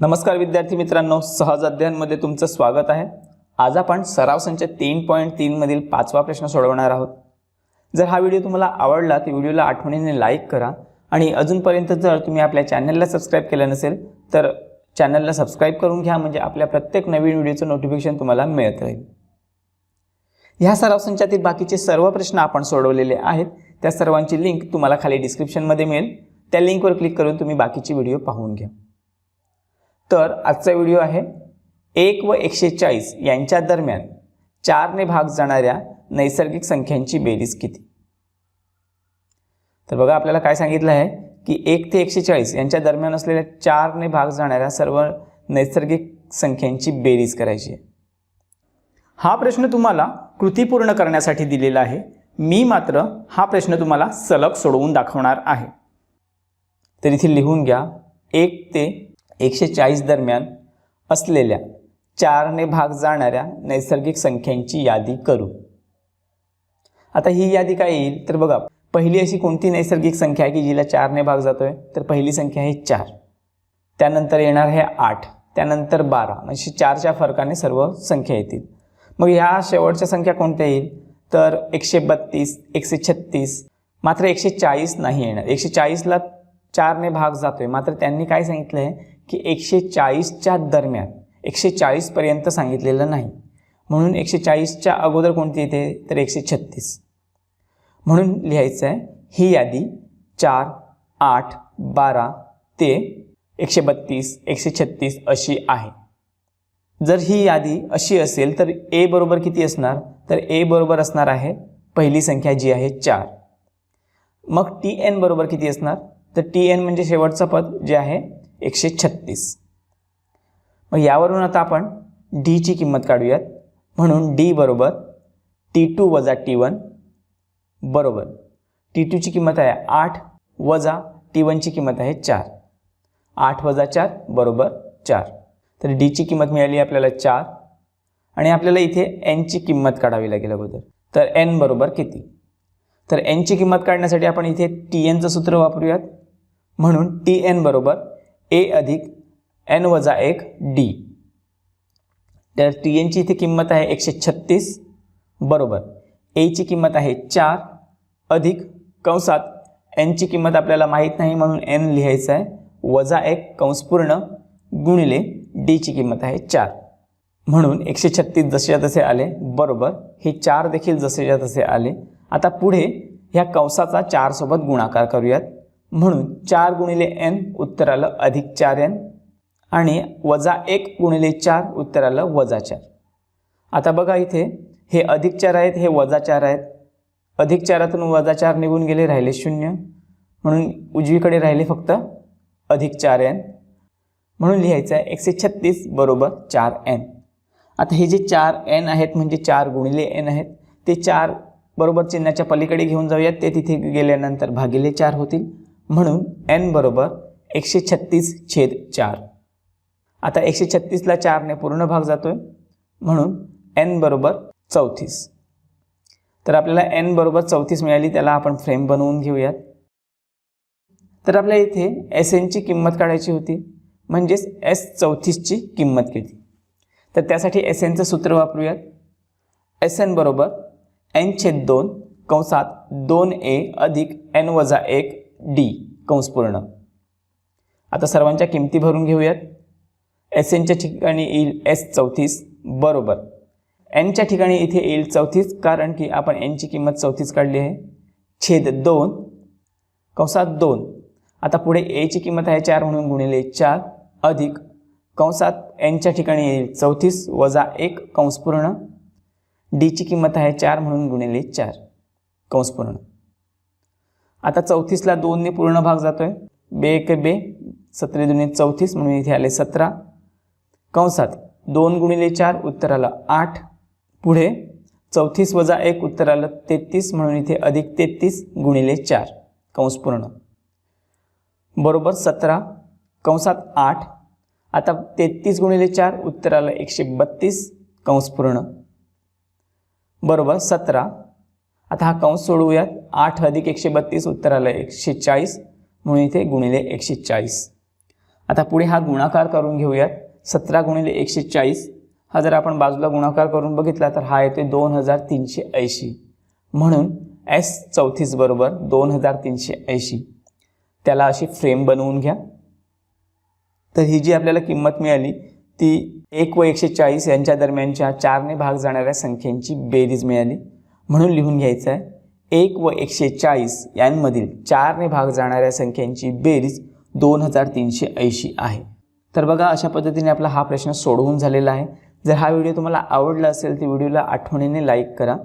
नमस्कार विद्यार्थी मित्रांनो सहज अध्ययनमध्ये तुमचं स्वागत आहे. आज आपण सराव संच तीन पॉईंट तीनमधील पाचवा प्रश्न सोडवणार आहोत. जर हा व्हिडिओ तुम्हाला आवडला तर व्हिडिओला आठवणीने लाईक करा आणि अजूनपर्यंत जर तुम्ही आपल्या चॅनलला सबस्क्राईब केलं नसेल तर चॅनलला सबस्क्राईब करून घ्या म्हणजे आपल्या प्रत्येक नवीन व्हिडिओचं नोटिफिकेशन तुम्हाला मिळत राहील. ह्या सराव संचातील बाकीचे सर्व प्रश्न आपण सोडवलेले आहेत. त्या सर्वांची लिंक तुम्हाला खाली डिस्क्रिप्शनमध्ये मिळेल. त्या लिंकवर क्लिक करून तुम्ही बाकीची व्हिडिओ पाहून घ्या. तर आजचा व्हिडिओ आहे एक व एकशे चाळीस यांच्या दरम्यान चारने भाग जाणाऱ्या नैसर्गिक संख्यांची बेरीज किती? तर बघा आपल्याला काय सांगितलं आहे की एक ते एकशे चाळीस यांच्या दरम्यान असलेल्या चारने भाग जाणाऱ्या सर्व नैसर्गिक संख्यांची बेरीज करायची आहे. हा प्रश्न तुम्हाला कृती पूर्ण करण्यासाठी दिलेला आहे. मी मात्र हा प्रश्न तुम्हाला सलग सोडवून दाखवणार आहे. तर इथे लिहून घ्या एक ते एकशे चाळीस दरम्यान असलेल्या चारने भाग जाणाऱ्या नैसर्गिक संख्यांची यादी करू. आता ही यादी काय येईल? तर बघा पहिली अशी कोणती नैसर्गिक संख्या आहे की जिला चारने भाग जातोय? तर पहिली संख्या आहे चार. त्यानंतर येणार आहे आठ. त्यानंतर बारा. म्हणजे चारच्या फरकाने सर्व संख्या येतील. मग ह्या शेवटच्या संख्या कोणत्या येईल? तर एकशे बत्तीस एकशे छत्तीस मात्र एकशे चाळीस नाही येणार. एकशे चाळीसला चारने भाग जातोय. मात्र त्यांनी काय सांगितलं आहे की एकशे चाळीसच्या दरम्यान एकशे चाळीसपर्यंत सांगितलेलं नाही. म्हणून एकशे चाळीसच्या अगोदर कोणती येते? तर एकशे छत्तीस म्हणून लिहायचं आहे ही यादी चार आठ बारा ते एकशे बत्तीस एकशे छत्तीस अशी आहे. जर ही यादी अशी असेल तर ए बरोबर किती असणार? तर ए बरोबर असणार आहे पहिली संख्या जी आहे चार. मग टी एन बरोबर किती असणार? तर टी एन म्हणजे शेवटचं पद जे आहे एकशे छत्तीस. मग यावरून आता आपण डीची किंमत काढूयात. म्हणून डी बरोबर टी टू वजा टी वन बरोबर. टी टूची किंमत आहे आठ वजा टी वनची किंमत आहे चार. आठ वजा चार बरोबर चार. तर डीची किंमत मिळाली आपल्याला चार. आणि आपल्याला इथे एनची किंमत काढावी लागेल अगोदर. तर एन बरोबर किती? तर एनची किंमत काढण्यासाठी आपण इथे टी एनचं सूत्र वापरूयात. म्हणून टी एन बरोबर ए अधिक एन वजा एक डी. तर टी एनची इथे किंमत आहे एकशे छत्तीस. बरोबर. एची किंमत आहे चार अधिक कंसात एनची किंमत आपल्याला माहीत नाही म्हणून एन लिहायचं आहे. वजा एक कंसपूर्ण गुणिले डीची किंमत आहे चार. म्हणून एकशे छत्तीस जसेच्या तसे आले बरोबर. हे चार देखील जसेच्या तसे आले. आता पुढे ह्या कंसाचा चारसोबत गुणाकार करूयात. म्हणून चार गुणिले एन उत्तर आलं अधिक चार एन आणि वजा एक गुणिले चार उत्तर आलं वजा चार. आता बघा इथे हे अधिक चार आहेत हे वजा चार आहेत. अधिक चारातून वजा चार निघून गेले राहिले शून्य. म्हणून उजवीकडे राहिले फक्त अधिक चार एन. म्हणून लिहायचं आहे एकशे छत्तीस बरोबर चार एन. आता हे जे चार एन आहेत म्हणजे चार गुणिले एन आहेत ते चार बरोबर चिन्हाच्या पलीकडे घेऊन जाऊयात. ते तिथे गेल्यानंतर भागिले चार होतील. म्हणून एन बरोबर एकशे छत्तीस छेद चार. आता एकशे छत्तीसला चारने पूर्ण भाग जातो आहे म्हणून एन बरोबर चौतीस. तर आपल्याला एन बरोबर चौतीस मिळाली त्याला आपण फ्रेम बनवून घेऊयात. तर आपल्या इथे एस एनची किंमत काढायची होती म्हणजेच एस चौतीसची किंमत किती तर त्यासाठी एस एनचं सूत्र वापरूयात. एस एन बरोबर एन छेद दोन कंसात दोन ए अधिक एन वजा एक डी कंसपूर्ण. आता सर्वांच्या किमती भरून घेऊयात. एस एनच्या ठिकाणी येईल एस चौतीस बरोबर. एनच्या ठिकाणी इथे येईल चौतीस कारण की आपण एनची किंमत चौतीस काढली आहे. छेद दोन कंसात दोन. आता पुढे एची किंमत आहे चार म्हणून गुणिले चार अधिक कंसात एनच्या ठिकाणी येईल चौतीस वजा एक कंसपूर्ण. डीची किंमत आहे चार म्हणून गुणिले चार कंसपूर्ण. आता चौतीसला दोनने पूर्ण भाग जातो आहे बे एक बे सतरे दुने चौतीस म्हणून इथे आले सतरा. कंसात दोन गुणिले चार उत्तर आलं आठ. पुढे चौतीस वजा एक उत्तर आलं तेहतीस म्हणून इथे अधिक तेहतीस गुणिले चार. कंस पूर्ण. बरोबर सतरा. कंसात आठ. आता तेहतीस गुणिले चार उत्तर आलं एकशे बत्तीस. कंस पूर्ण. बरोबर सतरा. आता हा कंस सोडवूयात. आठ अधिक एकशे बत्तीस उत्तर आलं एकशे चाळीस. म्हणून इथे गुणिले एकशे चाळीस. आता पुढे हा गुणाकार करून घेऊयात. सतरा गुणिले एकशे चाळीस. हा जर आपण बाजूला गुणाकार करून बघितला तर हा येते दोन हजार तीनशे ऐंशी. म्हणून एस चौतीस बरोबर दोन हजार तीनशे ऐंशी. त्याला अशी फ्रेम बनवून घ्या. तर ही जी आपल्याला किंमत मिळाली ती एक व एकशे चाळीस यांच्या दरम्यानच्या चारने भाग जाणाऱ्या संख्यांची बेरीज मिळाली. म्हणून लिहून घ्यायचं आहे एक व एकशे चाळीस यांमधील चारने भाग जाणाऱ्या संख्यांची बेरीज दोन हजार तीनशे ऐंशी आहे. तर बघा अशा पद्धतीने आपला हा प्रश्न सोडवून झालेला आहे. जर हा व्हिडिओ तुम्हाला आवडला असेल तर व्हिडिओला आठवणीने लाईक करा.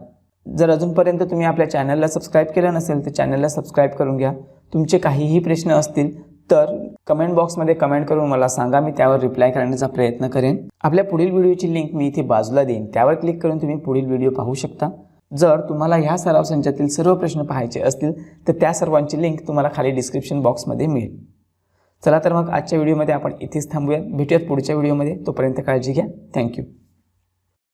जर अजूनपर्यंत तुम्ही आपल्या चॅनलला सबस्क्राईब केलं नसेल तर चॅनलला सबस्क्राईब करून घ्या. तुमचे काहीही प्रश्न असतील तर कमेंट बॉक्समध्ये कमेंट करून मला सांगा. मी त्यावर रिप्लाय करण्याचा प्रयत्न करेन. आपल्या पुढील व्हिडिओची लिंक मी इथे बाजूला देईन. त्यावर क्लिक करून तुम्ही पुढील व्हिडिओ पाहू शकता. जर तुम्हाला ह्या सराव संचातील सर्व प्रश्न पाहायचे असतील तर त्या सर्वांची लिंक तुम्हाला खाली डिस्क्रिप्शन बॉक्समध्ये मिळेल. चला तर मग आजच्या व्हिडिओमध्ये आपण इथेच थांबूयात. भेटूयात पुढच्या व्हिडिओमध्ये तोपर्यंत काळजी घ्या. थँक्यू